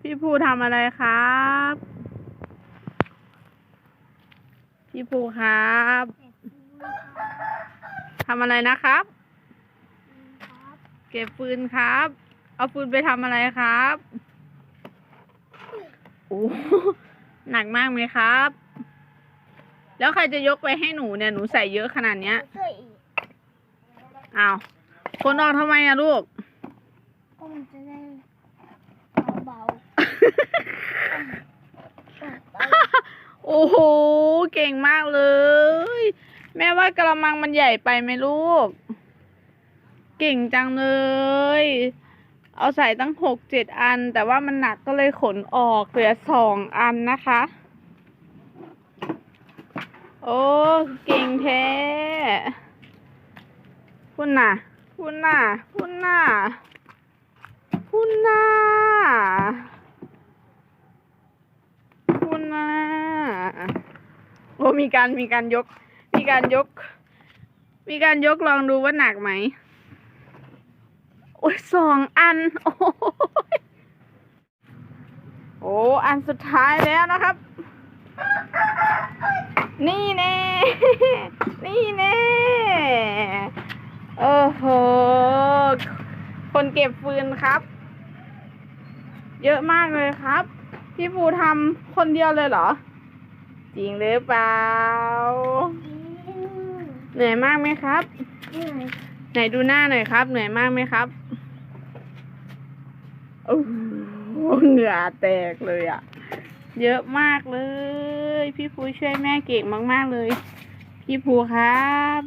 พี่ภูทำอะไรครับ พี่ภูครับทำอะไรนะครับ เก็บฟืนครับ เอาฟืนไปทำอะไรครับโอ้หนักมากไหมครับ แล้วใครจะยกไปให้หนูเนี่ย หนูใส่เยอะขนาดเนี้ยช่วยอีกอ้าว คนออกทำไมอะลูกก็มันจะได้เบาๆ โอ้โห เก่งมากเลย แม่ว่ากระมังมันใหญ่ไปไหมลูก เก่งจังเลย เอาใส่ตั้งหกเจ็ดอัน แต่ว่ามันหนักก็เลยขนออกเหลือสองอันนะคะ โอ้เก่งแท้พุ่นน่ะพุ่นน่ะพุ่นน่ะพุ่นน่ะ คุณนะ โอ้มีการมีการยก มีการยก มีการยกลองดูว่าหนักไหม โอ้ยสองอัน โอ้ยโอ้อันสุดท้ายแล้วนะครับ นี่แน่ นี่แน่โอ้โห คนเก็บฟืนครับ เยอะมากเลยครับ พี่ปูทำคนเดียวเลยเหรอ จริงหรือเปล่า เหนื่อยมากไหมครับ ไหนดูหน้าหน่อยครับ เหนื่อยมากไหมครับโอ้โหเหงื่อแตกเลยอะ่ะ เยอะมากเลย พี่ภูช่วยแม่เก่งมาก ๆ เลย พี่ภูครับ